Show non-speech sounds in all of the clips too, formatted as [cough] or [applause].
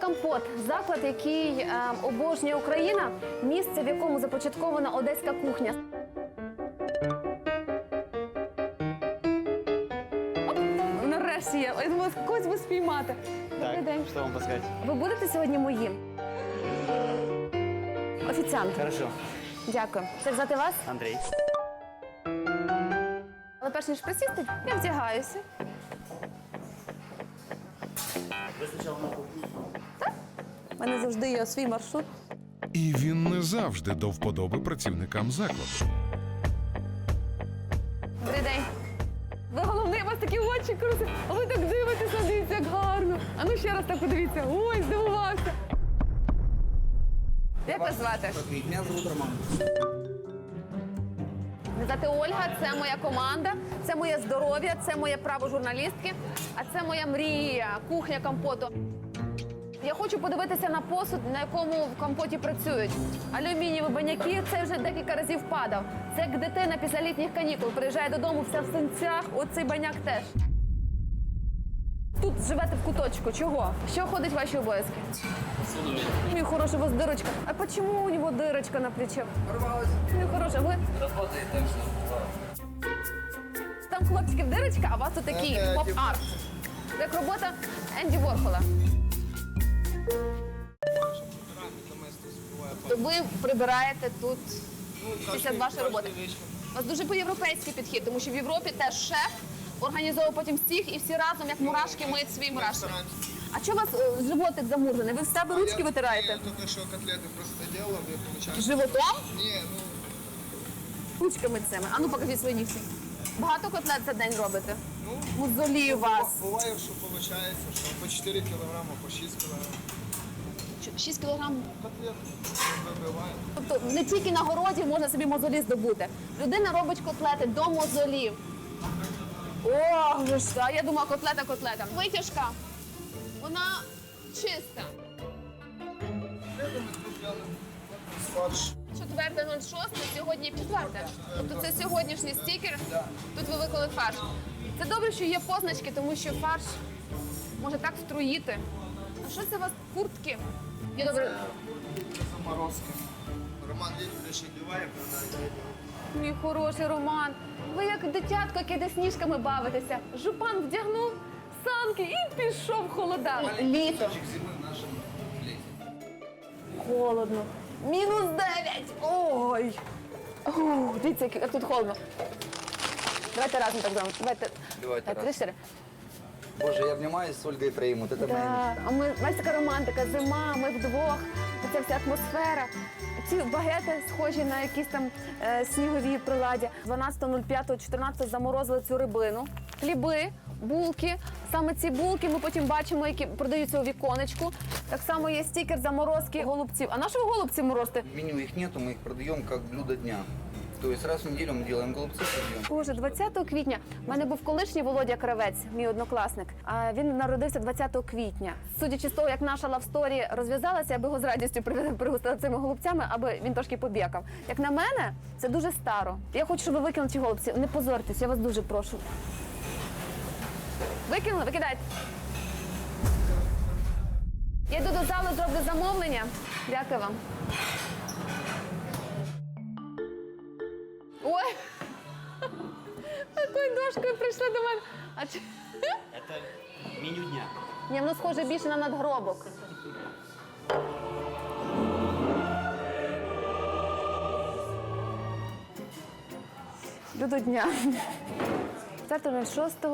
компот заклад, який е, обожнює Україна, місце, в якому започаткована одеська кухня. Оп, нарешті я. Я думала, когось би спіймати. Добрий день. что вам подсказать? Ви будете сьогодні моїм? Офіціант. Хорошо. Дякую. Як звати вас? Андрей. Але перш ніж присісти, я вдягаюся. Вы сначала на кухню. У мене завжди є свій маршрут. І він не завжди до вподоби працівникам закладу. Добрий день. Ви головний, у вас такі очі круті. А ви так дивитеся, дивіться, як гарно. А ну ще раз так подивіться. Ой, здивувався. Як вас звати? Меня зовут Роман. Мене звати Ольга, це моя команда, це моє здоров'я, це моє право журналістки, а це моя мрія, кухня компоту. Я хочу подивитися на посуд, на якому в компоті працюють. Алюмінієві баняки, це вже декілька разів падав. Це як дитина після літніх канікул приїжджає додому, вся в синцях, оцей баняк теж. Тут живете в куточку. Чого? Що входить в ваші обов'язки? Мій хороший, у вас дирочка. А чому у нього дирочка на плечі? Порвалась. Мій хороший, ви Работает так что. Там хлопчиків дирочка, а у вас тут такий поп-арт. Як робота Енді Ворхола. То ви прибираєте тут після вашої роботи. У вас дуже по-європейський підхід, тому що в Європі теж шеф організовує потім всіх і всі разом, як мурашки, миють свої мурашки. А чого у вас е, животик замурзаний? Ви в себе ручки витираєте? Только что котлеты просто делал, и получается... Животом? Не, ну, Ручками цими. А ну покажіть свої нігті. Багато котлет за день робите? ну, Мозолі у вас. бывает, что получается, что по 4 килограмма, по 6 килограмм. 6 кілограм Котлет бывает. Тобто не тільки на городі можна собі мозолі здобути. Людина робить котлети до мозолів. О, ви ж, а я думала, котлета котлета. Витяжка. Вона чиста. Котлеты мы тут фарш. 4.06, сьогодні четверте. Тобто це сьогоднішній стікер. Тут ви виклали фарш. Це добре, що є позначки, тому що фарш може так струїти. А що це у вас куртки? Я добре. Заморозки. Роман, бывает, когда Мій хороший Роман. Ви як дитятко, яке йде сніжками бавитеся. Жупан вдягнув санки і пішов холода. Літо. Холодно. Мінус 9. Ой. Ух, дивіться, як- як тут холодно. Давайте разом так зробимо. Давайте. Давайте Так, раз. три, чотири. Боже, я обнимаюсь с Ольгой Фреймут. Это моя Да. А ми знаєш, така романтика, зима, ми вдвох, ця вся атмосфера. Ці багети схожі на якісь там е, снігові приладдя. 12.05.14 заморозили цю рибину. Хліби, булки. Саме ці булки ми потім бачимо, які продаються у віконечку. Так само є стікер заморозки голубців. А на що ви голубці морозите? меню их нету, мы их продаем как блюдо дня. То есть раз в неделю мы делаем голубцы, продаем. Боже, 20 квітня. У мене був колишній Володя Кравець, мій однокласник. А він народився 20 квітня. Судячи з того, як наша лавсторі розв'язалася, я би його з радістю при- пригостила цими голубцями, аби він трошки побєкав. Як на мене, це дуже старо. Я хочу, щоб ви викинули ці голубці. Не позорьтесь, я вас дуже прошу. Викинули, викидайте. Я йду до залу, зроблю замовлення. Дякую вам. Ой! Такою дошкою прийшли до мене. А чи... Это меню дня. Ні, воно схоже більше на надгробок. Блюдо дня. 4.06.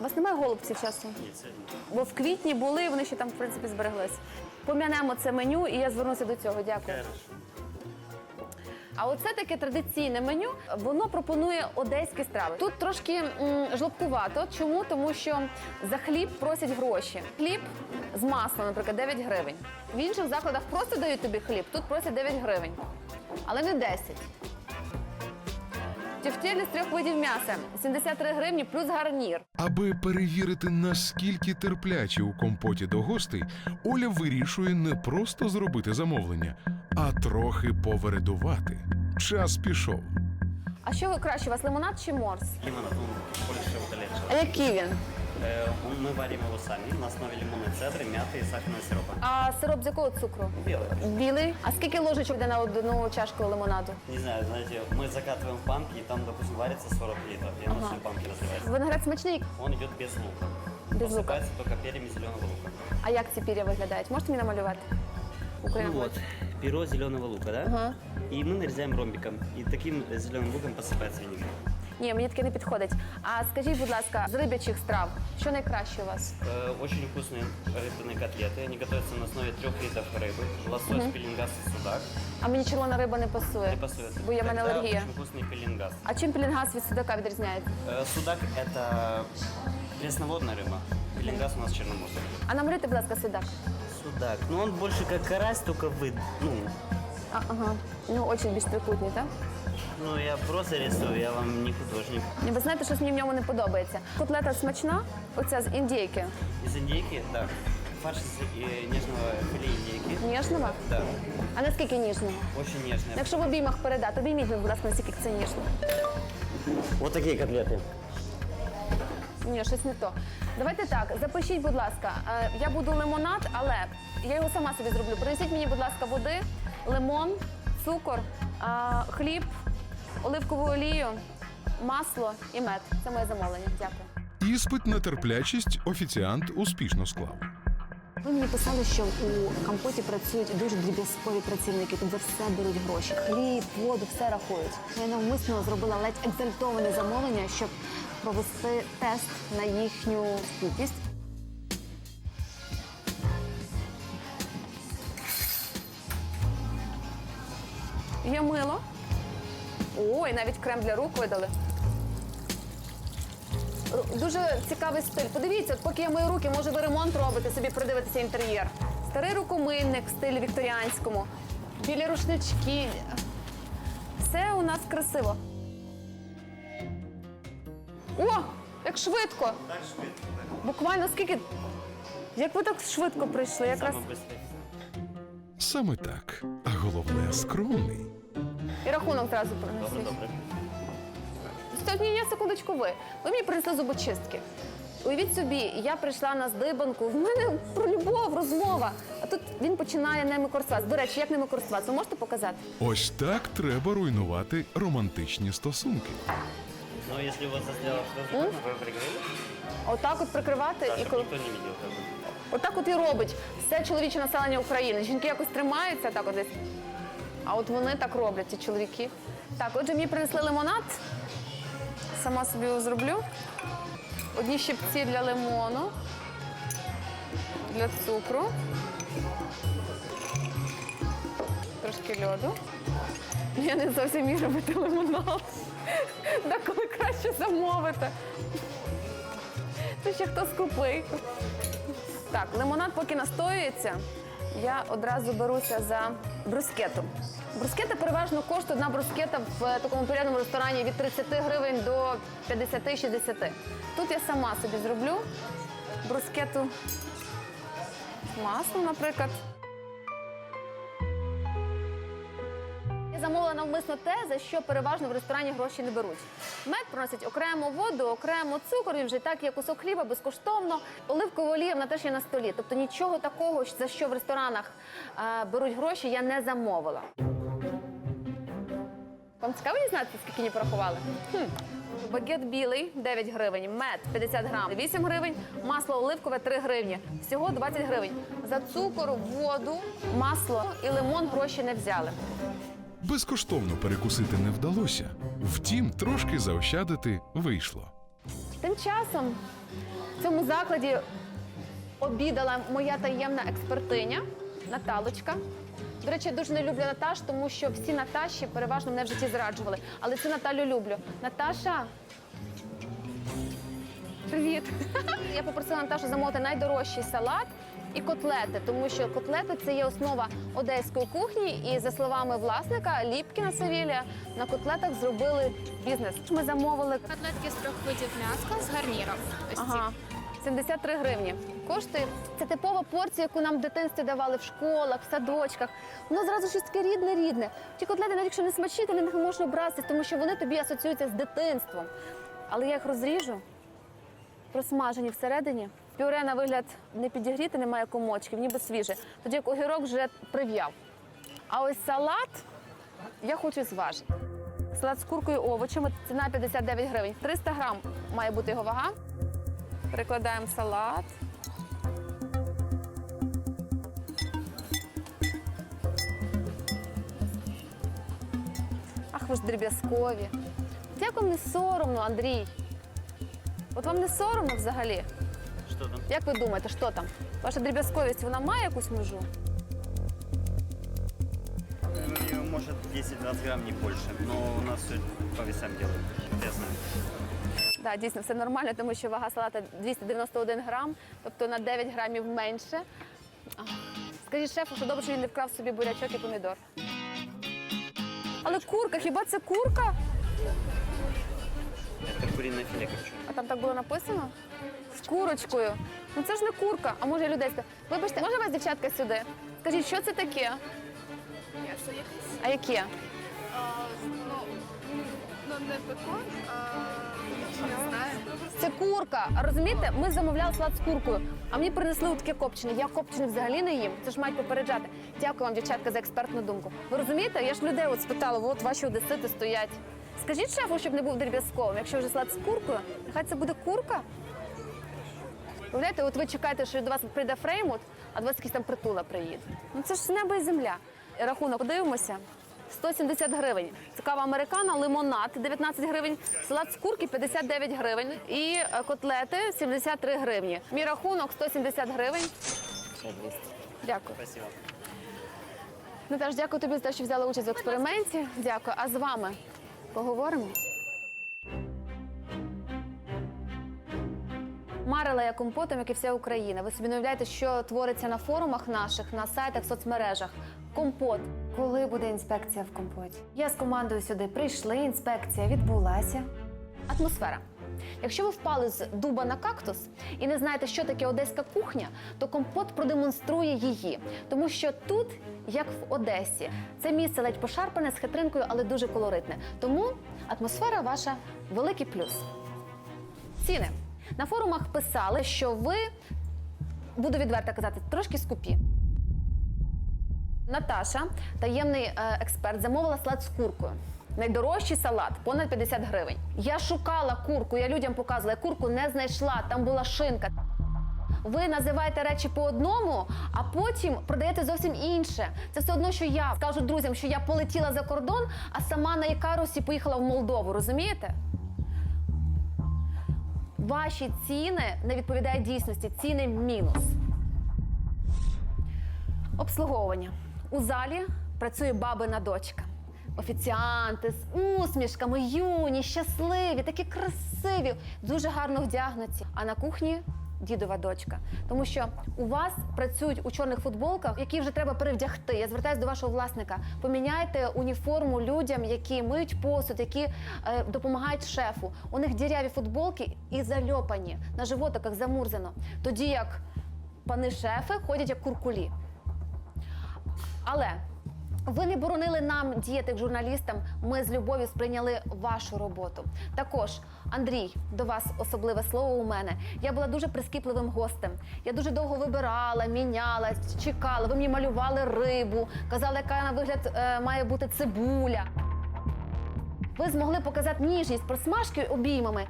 У вас немає голубців часу? Нет, сегодня. Бо в квітні були, вони ще там, в принципі, збереглися. Пом'янемо це меню, і я звернуся до цього. Дякую. А оце таке традиційне меню. Воно пропонує одеські страви. Тут трошки м, жлобкувато. Чому? Тому що за хліб просять гроші. Хліб з маслом, наприклад, 9 гривень. В інших закладах просто дають тобі хліб, тут просять 9 гривень, але не 10. Тефтелі з трьох видів м'яса 73 гривні плюс гарнір. Аби перевірити, наскільки терплячі у компоті до гостей, Оля вирішує не просто зробити замовлення, а трохи повередувати. Час пішов. А що ви краще, у вас лимонад чи морс? Лимонад, он. А який він? Э, он- мы варим его сами на основе лимонной цедры, мяты и сахарного сиропа. А сироп з якого цукру? Белый. Білий. А скільки ложечок йде на одну чашку лимонаду? Не знаю, знаете, мы закатываем в банки, и там, допустим, варится 40 литров, и оно все в банке разливается. Виноград смачний. Он идет без лука. Без лука. Посыпается только перьями зеленого лука. А як ці пір'я виглядають? Можете мені намалювати? Україна. Ну вот, перо зеленого лука, да? Ага. И мы нарезаем ромбиком, и таким зеленым луком посыпается винегрет. Ні, мені таке не підходить. А скажіть, будь ласка, з рибячих страв, що найкраще у вас? Э, Очень вкусные рыбные котлеты. Они готовятся на основе трех видов рыбы. Лосось, пеленгас и судак. А мені червона риба не пасує, Не пасует. бо є в мене Тогда алергія. Очень вкусный пеленгас. А чим пелінгас від судака відрізняється? Э, Судак – это пресноводная рыба. Пеленгас у нас черноморский. А намалюйте, будь ласка, судак. Судак. Ну, он больше как карась, только вы... Ну, а, ага. Ну, очі більш трикутні, так? ну, я просто рисую, я вам не художник. Ви знаєте, щось мені в ньому не подобається. Котлета смачна, оця з індійки, Из индейки, да. Фарш из э, нежного филе индейки. ніжного. Да, А наскільки ніжного? очень нежная. Якщо в обіймах передати, обійміть, мені, будь ласка, наскільки це ніжно. Вот такие котлеты. Ні, щось не то. Давайте так, запишіть, будь ласка. е, Я буду лимонад, але я його сама собі зроблю. Принесіть мені, будь ласка, води, лимон, цукор, е, хліб, оливкову олію, масло і мед. Це моє замовлення. Дякую. Іспит на терплячість офіціант успішно склав. Ви мені писали, що у компоті працюють дуже дріб'язкові працівники. Тут за все беруть гроші. Хліб, воду, все рахують. Я навмисно зробила ледь екзальтоване замовлення, щоб провести тест на їхню стійкість. Є мило. Ой, навіть крем для рук видали. Ру- Дуже цікавий стиль. Подивіться, от поки я мою руки, може ви ремонт робите, собі придивитися інтер'єр. Старий рукомийник в стилі вікторіанському, білі рушнички. Все у нас красиво. О, як швидко! Так швидко. Буквально скільки. Як ви так швидко прийшли? Якраз Самый быстрый. Саме так. А головне скромний. і рахунок одразу Добре, принесли. добре. Сьогодні я секундочку ви. Ви мені принесли зубочистки. Уявіть собі, я прийшла на здибанку, в мене про любов, розмова. А тут він починає ними користуватися. До речі, як ними користуватися? Ви можете показати? Ось так треба руйнувати романтичні стосунки. Но если у вас застряло что-то, вы прикрыли, Отак от прикривати да, і чтобы коли. никто не видел. Как бы. Отак от і робить все чоловіче населення України. Жінки якось тримаються так от десь. А от вони так роблять, ці чоловіки. Так, отже, мені принесли лимонад. Сама собі його зроблю. Одні щипці для лимону, для цукру. Трошки льоду. Я не зовсім вмію робити лимонад. [laughs] Деколи краще замовити. Це ще хто скупий. Так, лимонад поки настоюється, я одразу беруся за брускету. Брускета переважно коштує одна брускета в такому порядному ресторані від 30 гривень до 50-60. Тут я сама собі зроблю брускету маслом, наприклад. Замовила навмисно те, за що переважно в ресторані гроші не беруть. Мед приносять окремо воду, окремо цукор, і вже так є кусок хліба безкоштовно. Оливкова олія вона теж є на столі. Тобто нічого такого, за що в ресторанах е, беруть гроші, я не замовила. Вам цікаво дізнатися, скільки мені порахували? Хм. Багет білий 9 гривень, мед 50 грам, 8 гривень, масло оливкове 3 гривні. Всього 20 гривень. За цукор, воду, масло і лимон гроші не взяли. Безкоштовно перекусити не вдалося. Втім, трошки заощадити вийшло. Тим часом в цьому закладі обідала моя таємна експертиня Наталочка. До речі, дуже не люблю Наташ, тому що всі Наташі переважно мене в житті зраджували. Але цю Наталю люблю. Наташа. Привіт. [laughs] Я попросила Наташу замовити найдорожчий салат і котлети, тому що котлети це є основа одеської кухні. І за словами власника Ліпкіна Савілія, на котлетах зробили бізнес. Ми замовили Котлетки з трьох видів м'яска з гарніром. Ось ці. Ага. 73 гривні. Коштує. Це типова порція, яку нам в дитинстві давали в школах, в садочках. Воно зразу щось таке рідне, рідне. Ті котлети, навіть якщо не смачні, то не можна обратися, тому що вони тобі асоціюються з дитинством. Але я їх розріжу. просмажені всередині. Пюре на вигляд не підігріти, немає комочків, ніби свіже. Тоді як огірок вже прив'яв. А ось салат я хочу зважити. Салат з куркою і овочами, ціна 59 гривень. 300 грам має бути його вага. Перекладаємо салат. Ах, ви ж дріб'язкові. Як вам не соромно, Андрій? От вам не соромно взагалі? Что там? Як ви думаєте, що там? Ваша дріб'язковість вона має якусь межу? Ну, Может 10-20 грамм, не больше. Но у нас все по весам делают. Я знаю. Так, дійсно, все нормально, тому що вага салата 291 грам, тобто на 9 грамів менше. Скажіть шефу, що добре, що він не вкрав собі бурячок і помідор. Але курка, хіба це курка? Это куриное филе копченое. А там так було написано? Курочкою. Ну це ж не курка, а може людей. Вибачте, може вас дівчатка сюди? Скажіть, що це таке? М'ясо якесь. А яке? А, ну, ну, не бекон, а не знаю. Це курка. Розумієте, ми замовляли салат з куркою, а мені принесли таке копчене. Я копчене взагалі не їм. Це ж мають попереджати. Дякую вам, дівчатка, за експертну думку. Ви розумієте? Я ж людей от спитала, от ваші одесити стоять. Скажіть шефу, щоб не був дріб'язковим. Якщо вже салат з куркою, нехай це буде курка. Уявляєте, от ви чекаєте, що до вас прийде Фреймут, а до вас якийсь там притула приїде. Ну це ж небо і земля. Рахунок подивимося. 170 гривень. Це кава американо, лимонад 19 гривень, салат з курки 59 гривень і е, котлети 73 гривні. Мій рахунок 170 гривень. Ще 200. Дякую. Спасибо. Наташ, дякую тобі за те, що взяла участь в експерименті. Дякую. А з вами поговоримо? Марила я компотом, як і вся Україна. Ви собі не уявляєте, що твориться на форумах наших, на сайтах, соцмережах. Компот. Коли буде інспекція в компоті? Я з командою сюди прийшли, інспекція відбулася. Атмосфера. Якщо ви впали з дуба на кактус і не знаєте, що таке одеська кухня, то компот продемонструє її. Тому що тут, як в Одесі, це місце ледь пошарпане з хитринкою, але дуже колоритне. Тому атмосфера ваша великий плюс. Ціни. На форумах писали, що ви, буду відверто казати, трошки скупі. Наташа, таємний е, експерт, замовила салат з куркою. Найдорожчий салат понад 50 гривень. Я шукала курку, я людям показувала, я курку не знайшла, там була шинка. Ви називаєте речі по одному, а потім продаєте зовсім інше. Це все одно, що я скажу друзям, що я полетіла за кордон, а сама на Ікарусі поїхала в Молдову. Розумієте? Ваші ціни не відповідають дійсності. Ціни мінус. Обслуговування. У залі працює бабина дочка. Офіціанти з усмішками, юні, щасливі, такі красиві, дуже гарно вдягнуті. А на кухні дідова дочка. Тому що у вас працюють у чорних футболках, які вже треба перевдягти. Я звертаюся до вашого власника. Поміняйте уніформу людям, які миють посуд, які е, допомагають шефу. У них діряві футболки і зальопані на животиках замурзано. Тоді як пани шефи ходять як куркулі. Але ви не боронили нам діяти журналістам. Ми з любов'ю сприйняли вашу роботу. Також, Андрій, до вас особливе слово у мене. Я була дуже прискіпливим гостем. Я дуже довго вибирала, міняла, чекала. Ви мені малювали рибу, казали, яка на вигляд е, має бути цибуля. Ви змогли показати ніжність просмажки обіймами.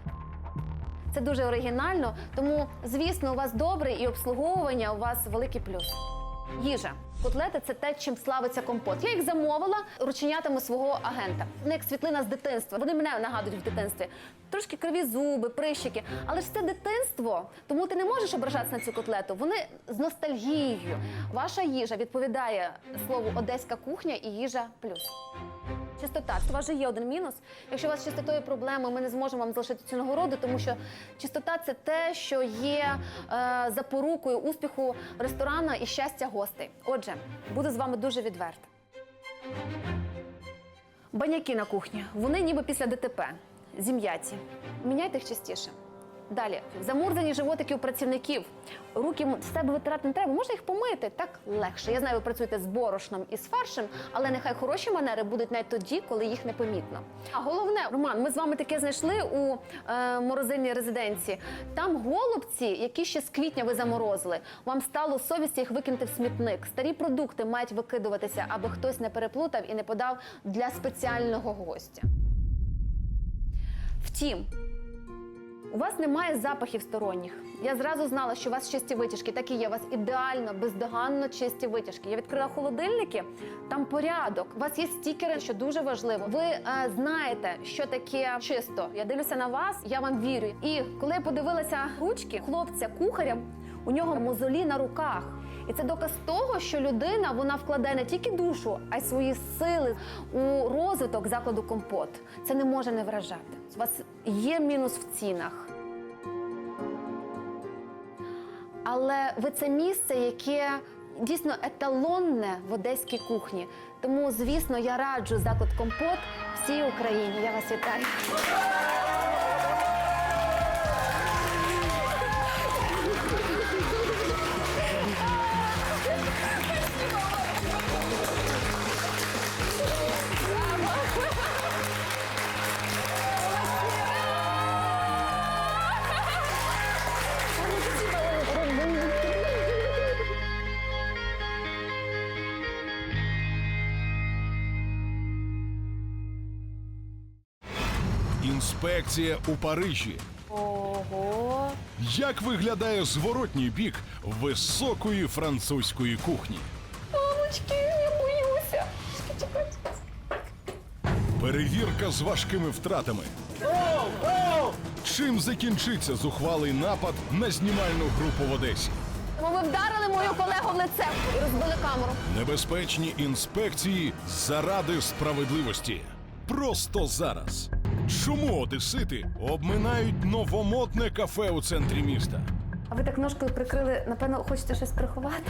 Це дуже оригінально, тому, звісно, у вас добре і обслуговування у вас великий плюс. Їжа. Котлети це те, чим славиться компот. Я їх замовила рученятами свого агента. Вони як світлина з дитинства. Вони мене нагадують в дитинстві. Трошки криві зуби, прищики. Але ж це дитинство, тому ти не можеш ображатися на цю котлету. Вони з ностальгією. Ваша їжа відповідає слову одеська кухня і їжа плюс. Чистота. У вже є один мінус. Якщо у вас з чистотою проблеми, ми не зможемо вам залишити цю нагороду, тому що чистота це те, що є е, запорукою успіху ресторану і щастя гостей. Отже, буду з вами дуже відверта. Баняки на кухні. Вони ніби після ДТП. Зім'яті. Міняйте їх частіше. Далі замурзані животики у працівників. Руки з себе витирати не треба. Можна їх помити так легше. Я знаю, ви працюєте з борошном і з фаршем, але нехай хороші манери будуть навіть тоді, коли їх не помітно. А головне, Роман, ми з вами таке знайшли у е, морозильній резиденції. Там голубці, які ще з квітня ви заморозили. Вам стало совість їх викинути в смітник. Старі продукти мають викидуватися, аби хтось не переплутав і не подав для спеціального гостя. Втім, у вас немає запахів сторонніх. Я зразу знала, що у вас чисті витяжки. Так і є. У вас ідеально, бездоганно чисті витяжки. Я відкрила холодильники, там порядок. У вас є стікери, що дуже важливо. Ви е, знаєте, що таке чисто. Я дивлюся на вас, я вам вірю. І коли я подивилася ручки хлопця кухаря, у нього мозолі на руках. І це доказ того, що людина вона вкладає не тільки душу, а й свої сили у розвиток закладу компот. Це не може не вражати. У вас є мінус в цінах. Але ви це місце, яке дійсно еталонне в одеській кухні. Тому, звісно, я раджу заклад компот всій Україні. Я вас вітаю. Інспекція у Парижі. Ого. Як виглядає зворотній бік високої французької кухні? Мамочки, я боюся. Чекайте. Перевірка з важкими втратами. Чим закінчиться зухвалий напад на знімальну групу в Одесі? Бо ви вдарили мою колегу в лице і розбили камеру. Небезпечні інспекції заради справедливості. Просто зараз. Чому одесити обминають новомодне кафе у центрі міста? А ви так ножкою прикрили, напевно, хочете щось приховати?